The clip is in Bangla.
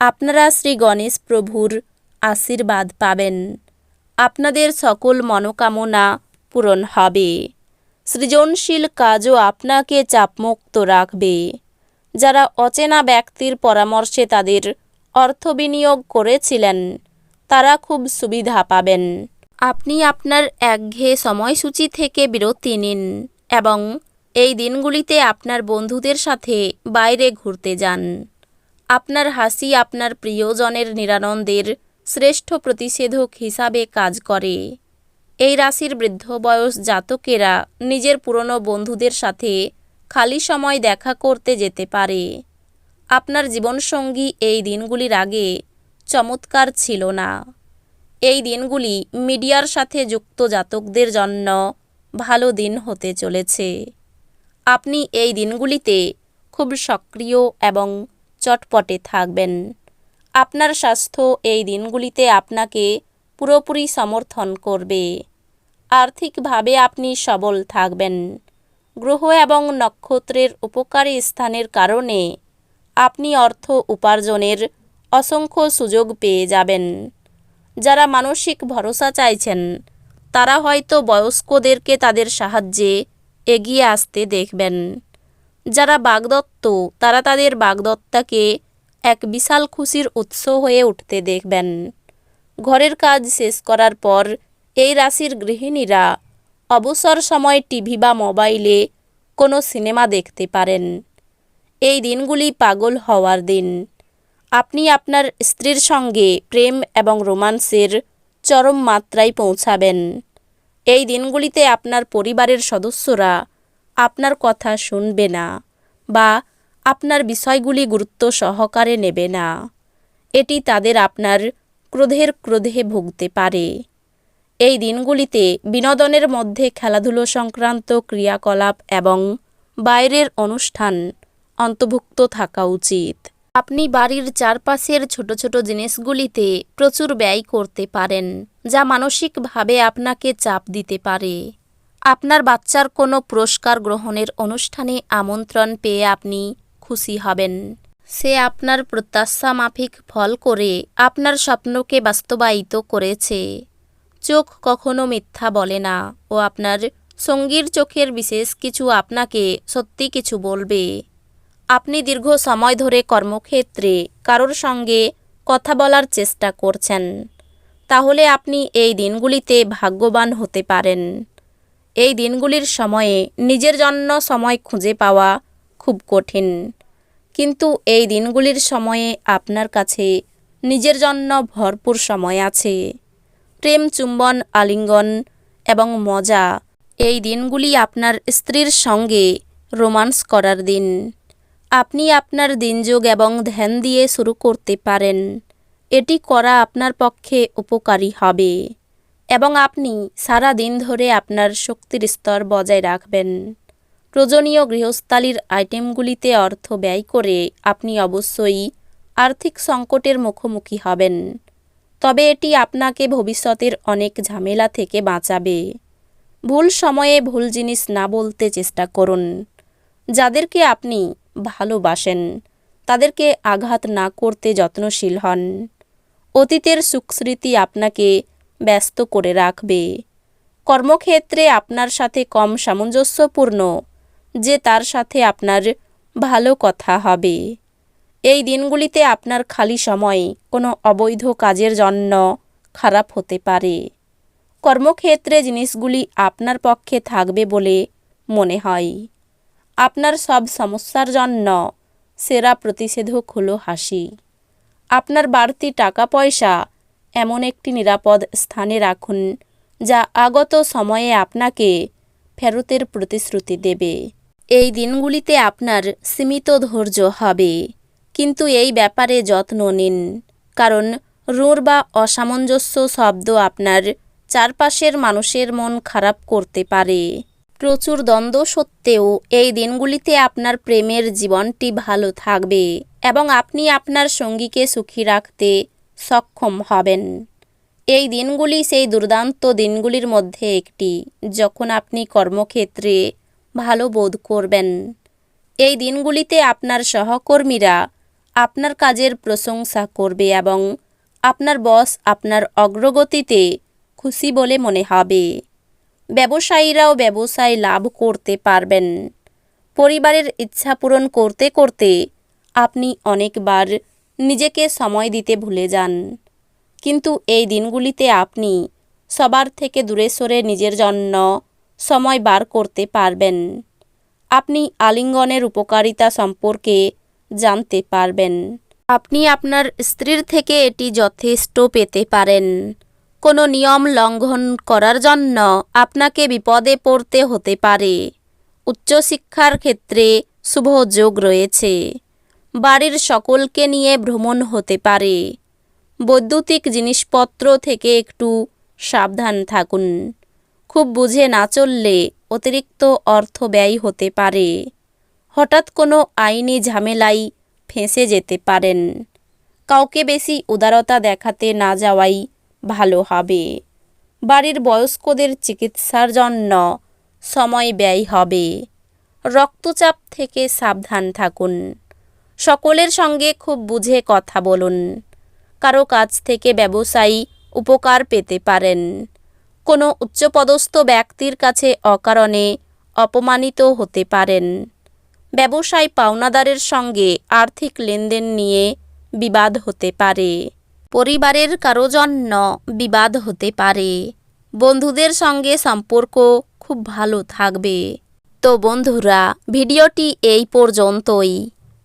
আপনারা শ্রী গণেশ প্রভুর আশীর্বাদ পাবেন। আপনাদের সকল মনোকামনা পূরণ হবে। সৃজনশীল কাজও আপনাকে চাপমুক্ত রাখবে। যারা অচেনা ব্যক্তির পরামর্শে তাদের অর্থ বিনিয়োগ করেছিলেন, তারা খুব সুবিধা পাবেন। আপনি আপনার একঘেয়ে সময়সূচি থেকে বিরতি নিন এবং এই দিনগুলিতে আপনার বন্ধুদের সাথে বাইরে ঘুরতে যান। আপনার হাসি আপনার প্রিয়জনের নিরানন্দের শ্রেষ্ঠ প্রতিষেধক হিসাবে কাজ করে। এই রাশির বৃদ্ধ বয়স জাতকেরা নিজের পুরনো বন্ধুদের সাথে খালি সময় দেখা করতে যেতে পারে। আপনার জীবনসঙ্গী এই দিনগুলির আগে চমৎকার ছিল না। এই দিনগুলি মিডিয়ার সাথে যুক্ত জাতকদের জন্য ভালো দিন হতে চলেছে। আপনি এই দিনগুলিতে খুব সক্রিয় এবং চটপটে থাকবেন। আপনার স্বাস্থ্য এই দিনগুলিতে আপনাকে পুরোপুরি সমর্থন করবে। আর্থিকভাবে আপনি সবল থাকবেন। গ্রহ এবং নক্ষত্রের উপকারী স্থানের কারণে আপনি অর্থ উপার্জনের অসংখ্য সুযোগ পেয়ে যাবেন। যারা মানসিক ভরসা চাইছেন, তারা হয়তো বয়স্কদেরকে তাদের সাহায্যে এগিয়ে আসতে দেখবেন। যারা বাগদত্ত, তারা তাদের বাগদত্তাকে এক বিশাল খুশির উৎস হয়ে উঠতে দেখবেন। ঘরের কাজ শেষ করার পর এই রাশির গৃহিণীরা অবসর সময় টিভি বা মোবাইলে কোনো সিনেমা দেখতে পারেন। এই দিনগুলি পাগল হওয়ার দিন। আপনি আপনার স্ত্রীর সঙ্গে প্রেম এবং রোমান্সের চরম মাত্রায় পৌঁছাবেন। এই দিনগুলিতে আপনার পরিবারের সদস্যরা আপনার কথা শুনবে না বা আপনার বিষয়গুলি গুরুত্ব সহকারে নেবে না। এটি তাদের আপনার ক্রোধের ক্রোধে ভুগতে পারে। এই দিনগুলিতে বিনোদনের মধ্যে খেলাধুলো সংক্রান্ত ক্রিয়াকলাপ এবং বাইরের অনুষ্ঠান অন্তর্ভুক্ত থাকা উচিত। আপনি বাড়ির চারপাশের ছোট ছোট জিনিসগুলিতে প্রচুর ব্যয় করতে পারেন, যা মানসিকভাবে আপনাকে চাপ দিতে পারে। আপনার বাচ্চার কোনো পুরস্কার গ্রহণের অনুষ্ঠানে আমন্ত্রণ পেয়ে আপনি খুশি হবেন। সে আপনার প্রত্যাশা মাফিক ফল করে আপনার স্বপ্নকে বাস্তবায়িত করেছে। চোখ কখনো মিথ্যা বলে না ও আপনার সঙ্গীর চোখের বিশেষ কিছু আপনাকে সত্যি কিছু বলবে। আপনি দীর্ঘ সময় ধরে কর্মক্ষেত্রে কারোর সঙ্গে কথা বলার চেষ্টা করছেন। তাহলে আপনি এই দিনগুলিতে ভাগ্যবান হতে পারেন। এই দিনগুলির সময়ে নিজের জন্য সময় খুঁজে পাওয়া খুব কঠিন। কিন্তু এই দিনগুলির সময়ে আপনার কাছে নিজের জন্য ভরপুর সময় আছে। প্রেম চুম্বন, আলিঙ্গন এবং মজা এই দিনগুলি আপনার স্ত্রীর সঙ্গে রোমান্স করার দিন। আপনি আপনার দিনযোগ এবং ধ্যান দিয়ে শুরু করতে পারেন। এটি করা আপনার পক্ষে উপকারী হবে। এবং আপনি সারা দিন ধরে আপনার শক্তির স্তর বজায় রাখবেন। প্রয়োজনীয় গৃহস্থালির আইটেমগুলিতে অর্থ ব্যয় করে আপনি অবশ্যই আর্থিক সংকটের মুখোমুখি হবেন। তবে এটি আপনাকে ভবিষ্যতের অনেক ঝামেলা থেকে বাঁচাবে। ভুল সময়ে ভুল জিনিস না বলতে চেষ্টা করুন। যাদেরকে আপনি ভালোবাসেন, তাদেরকে আঘাত না করতে যত্নশীল হন। অতীতের সুখস্মৃতি আপনাকে ব্যস্ত করে রাখবে। কর্মক্ষেত্রে আপনার সাথে কম সামঞ্জস্যপূর্ণ, যে তার সাথে আপনার ভালো কথা হবে। এই দিনগুলিতে আপনার খালি সময় কোনো অবৈধ কাজের জন্য খারাপ হতে পারে। কর্মক্ষেত্রে জিনিসগুলি আপনার পক্ষে থাকবে বলে মনে হয়। আপনার সব সমস্যার জন্য সেরা প্রতিষেধক হলো হাসি। আপনার বাড়তি টাকা পয়সা এমন একটি নিরাপদ স্থানে রাখুন, যা আগত সময়ে আপনাকে ফেরতের প্রতিশ্রুতি দেবে। এই দিনগুলিতে আপনার সীমিত ধৈর্য হবে, কিন্তু এই ব্যাপারে যত্ন নিন, কারণ রূঢ় বা অসামঞ্জস্য শব্দ আপনার চারপাশের মানুষের মন খারাপ করতে পারে। প্রচুর দ্বন্দ্ব সত্ত্বেও এই দিনগুলিতে আপনার প্রেমের জীবনটি ভালো থাকবে, এবং আপনি আপনার সঙ্গীকে সুখী রাখতে সক্ষম হবেন। এই দিনগুলি সেই দুর্দান্ত দিনগুলির মধ্যে একটি, যখন আপনি কর্মক্ষেত্রে ভালো বোধ করবেন। এই দিনগুলিতে আপনার সহকর্মীরা আপনার কাজের প্রশংসা করবে এবং আপনার বস আপনার অগ্রগতিতে খুশি বলে মনে হবে। ব্যবসায়ীরাও ব্যবসায় লাভ করতে পারবেন। পরিবারের ইচ্ছা পূরণ করতে করতে আপনি অনেকবার নিজেকে সময় দিতে ভুলে যান। কিন্তু এই দিনগুলিতে আপনি সবার থেকে দূরে সরে নিজের জন্য সময় বার করতে পারবেন। আপনি আলিঙ্গনের উপকারিতা সম্পর্কে জানতে পারবেন। আপনি আপনার স্ত্রীর থেকে এটি যথেষ্ট পেতে পারেন। কোনো নিয়ম লঙ্ঘন করার জন্য আপনাকে বিপদে পড়তে হতে পারে। উচ্চশিক্ষার ক্ষেত্রে শুভ যোগ রয়েছে। বাড়ির সকলকে নিয়ে ভ্রমণ হতে পারে। বৈদ্যুতিক জিনিসপত্র থেকে একটু সাবধান থাকুন। খুব বুঝে না চললে অতিরিক্ত অর্থ ব্যয় হতে পারে। হঠাৎ কোনো আইনি ঝামেলায় ফেঁসে যেতে পারেন। কাউকে বেশি উদারতা দেখাতে না যাওয়াই ভালো হবে। বাড়ির বয়স্কদের চিকিৎসার জন্য সময় ব্যয় হবে। রক্তচাপ থেকে সাবধান থাকুন। সকলের সঙ্গে খুব বুঝে কথা বলুন। কারও কাছ থেকে ব্যবসায়ী উপকার পেতে পারেন। কোনো উচ্চপদস্থ ব্যক্তির কাছে অকারণে অপমানিত হতে পারেন। ব্যবসায় পাওনাদারের সঙ্গে আর্থিক লেনদেন নিয়ে বিবাদ হতে পারে। পরিবারের কারও জন্য বিবাদ হতে পারে। বন্ধুদের সঙ্গে সম্পর্ক খুব ভালো থাকবে। তো বন্ধুরা, ভিডিওটি এই পর্যন্তই।